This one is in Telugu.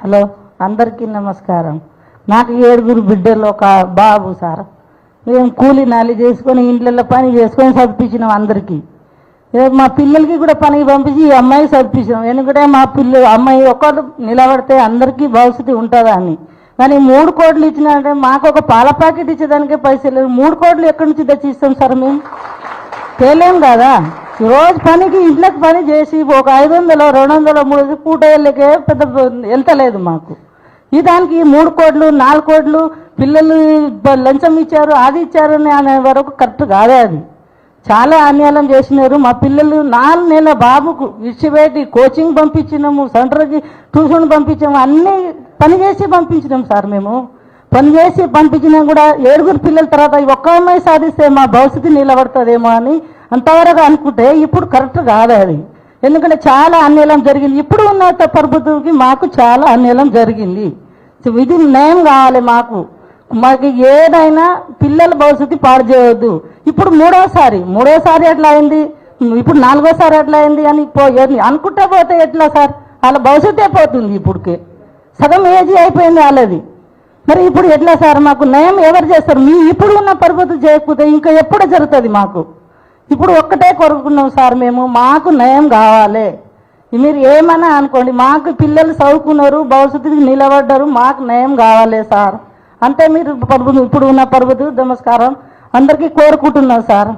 హలో అందరికీ నమస్కారం. నాకు ఏడుగురు బిడ్డలు ఒక బాబు సార్. మేము కూలి నాలి చేసుకొని ఇండ్లలో పని చేసుకొని చదివించినాం అందరికీ. మా పిల్లలకి కూడా పనికి పంపించి ఈ అమ్మాయి చదివించినాం. ఎందుకంటే మా పిల్లలు అమ్మాయి ఒక్కరు నిలబడితే అందరికీ భవిష్యత్తు ఉంటుందా అని. కానీ మూడు కోట్లు ఇచ్చినారంటే మాకు ఒక పాల ప్యాకెట్ ఇచ్చేదానికే పైసలు మూడు కోట్లు ఎక్కడి నుంచి తెచ్చి ఇస్తాం సార్ మేము? తేలేం కదా? రోజు పనికి ఇంట్లోకి పని చేసి ఒక ఐదు వందలు రెండు వందలు మూడు వందలు పూట పెద్ద వెళ్తలేదు మాకు. ఈ దానికి మూడు కోట్లు నాలుగు కోట్లు పిల్లలు లంచం ఇచ్చారు అది ఇచ్చారు అని అనే వరకు కరెక్ట్ కాదే అది. చాలా అన్యాయం చేసినారు. మా పిల్లలు నాలుగు నెలల బాబుకు విడిచిపెట్టి కోచింగ్ పంపించినాము సెంటర్కి ట్యూషన్ పంపించాము అన్నీ పని చేసి పంపించినాం సార్ మేము. పని చేసి పంపించినా కూడా ఏడుగురు పిల్లల తర్వాత ఒక్క అమ్మాయి సాధిస్తే మా భవిష్యత్తు నిలబడుతుందేమో అని అంతవరకు అనుకుంటే ఇప్పుడు కరెక్ట్ కాదు అది. ఎందుకంటే చాలా అన్యాయం జరిగింది. ఇప్పుడు ఉన్న ప్రభుత్వంకి మాకు చాలా అన్యాయం జరిగింది. విధి ఇది న్యాయం కావాలి మాకు. మాకు ఏదైనా పిల్లల భవిష్యత్తు పాడు చేయవద్దు. ఇప్పుడు మూడోసారి మూడోసారి ఎట్లా అయింది? ఇప్పుడు నాలుగోసారి ఎట్లా అయింది అని పో- ఎన్ని- అనుకుంటా పోతే ఎట్లా సార్? వాళ్ళ భవిష్యత్తే పోతుంది ఇప్పుడుకే. సగం ఏజీ అయిపోయింది వాళ్ళది. మరి ఇప్పుడు ఎట్లా సార్ మాకు నయం ఎవరు చేస్తారు? మీ ఇప్పుడు ఉన్న పరుగుతు చేయకపోతే ఇంకా ఎప్పుడు జరుగుతుంది మాకు? ఇప్పుడు ఒక్కటే కోరుకున్నాం సార్ మేము మాకు నయం కావాలి. మీరు ఏమన్నా అనుకోండి మాకు పిల్లలు చదువుకున్నారు భవిష్యత్తుకి నిలబడ్డారు మాకు నయం కావాలి సార్. అంటే మీరు పరుపు ఇప్పుడు ఉన్న పర్వతం నమస్కారం అందరికీ కోరుకుంటున్నాం సార్.